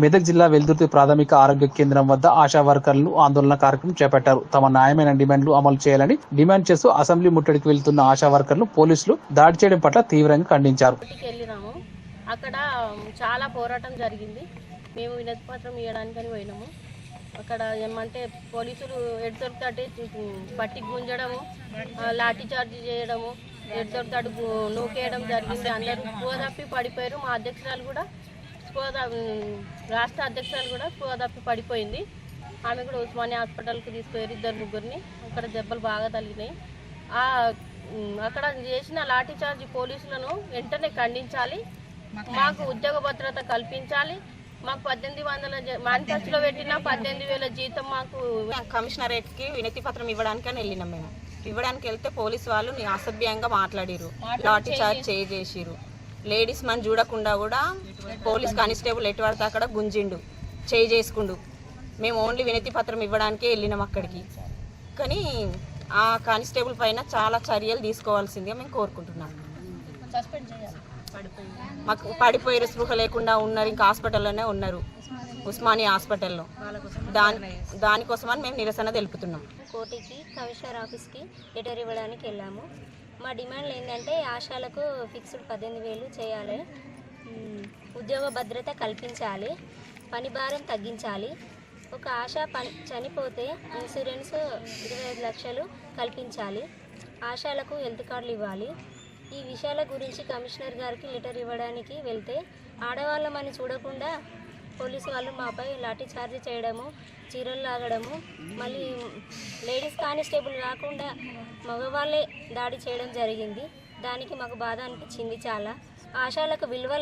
మెదక్ జిల్లా వెల్దుర్తి ప్రాథమిక ఆరోగ్య కేంద్రం వద్ద ఆశా వర్కర్లు ఆందోళన కార్యక్రమం చేపట్టారు. తమ న్యాయమైన డిమాండ్లు అమలు చేయాలని డిమాండ్ చేస్తూ అసెంబ్లీ ముట్టడికి వెళ్తున్న ఆశా వర్కర్లు పోలీసులు దాడి చేయడం పట్ల తీవ్రంగా ఖండించారు. అక్కడ చాలా పోరాటం జరిగింది. మేము వినతి పత్రం ఇవ్వడానికని పోయినాము. అక్కడ ఏమంటే పోలీసులు ఎటు పట్టి గుంజడము లాఠీ చార్జ్ చేయడము ఎటు నూకేయడం జరిగింది. అందరూ స్పృహ తప్పి పడిపోయారు. మా అధ్యక్షురాలు కూడా ఉమ్, రాష్ట్ర అధ్యక్షురాలు కూడా తప్పి పడిపోయింది. ఆమె కూడా ఉస్మానియా హాస్పిటల్కి తీసుకుపోయారు ఇద్దరు ముగ్గురిని. అక్కడ దెబ్బలు బాగా తగిలినాయి. అక్కడ చేసిన లాఠీ చార్జ్ పోలీసులను వెంటనే ఖండించాలి. మాకు ఉద్యోగ భద్రత కల్పించాలి. మాకు పద్దెనిమిది వందల మేనిఫెస్టోలో పెట్టిన పద్దెనిమిది వేల జీతం మాకు కమిషనరేట్కి వినతి పత్రం ఇవ్వడానికి అని వెళ్ళినాం మేము. ఇవ్వడానికి వెళ్తే పోలీస్ వాళ్ళు అసభ్యంగా మాట్లాడిరు లాఠీ చార్జ్ చేసిరు లేడీస్ మనం చూడకుండా కూడా పోలీస్ కానిస్టేబుల్ ఎటు పడితే అక్కడ గుంజిండు చేయి చేసుకుండు. మేము ఓన్లీ వినతి పత్రం ఇవ్వడానికే వెళ్ళినాం అక్కడికి. కానీ ఆ కానిస్టేబుల్ పైన చాలా చర్యలు తీసుకోవాల్సిందిగా మేము కోరుకుంటున్నాం. మాకు పడిపోయే స్పృహ లేకుండా ఉన్నారు ఇంకా హాస్పిటల్లోనే ఉన్నారు. ఉస్మానియా హాస్పిటల్లో. దాని దానికోసమని మేము నిరసన తెలుపుతున్నాం. కోటికి కమిషనర్ ఆఫీస్కి లెటర్ ఇవ్వడానికి వెళ్ళాము. మా డిమాండ్లు ఏంటంటే ఆశాలకు ఫిక్స్డ్ పద్దెనిమిది వేలు చేయాలి. ఉద్యోగ భద్రత కల్పించాలి. పని భారం తగ్గించాలి. ఒక ఆశ పని చనిపోతే ఇన్సూరెన్స్ ఇరవై ఐదు లక్షలు కల్పించాలి. ఆశాలకు హెల్త్ కార్డులు ఇవ్వాలి. ఈ విషయాల గురించి కమిషనర్ గారికి లెటర్ ఇవ్వడానికి వెళ్తే ఆడవాళ్ళమని చూడకుండా పోలీసు వాళ్ళు మాపై లాఠీ చార్జ్ చేయడము చీరలు లాగడము మళ్ళీ లేడీస్ కానిస్టేబుల్ రాకుండా మగవాళ్ళే దాడి చేయడం జరిగింది. దానికి మాకు బాధ అనిపించింది చాలా. ఆశాలకు విలువ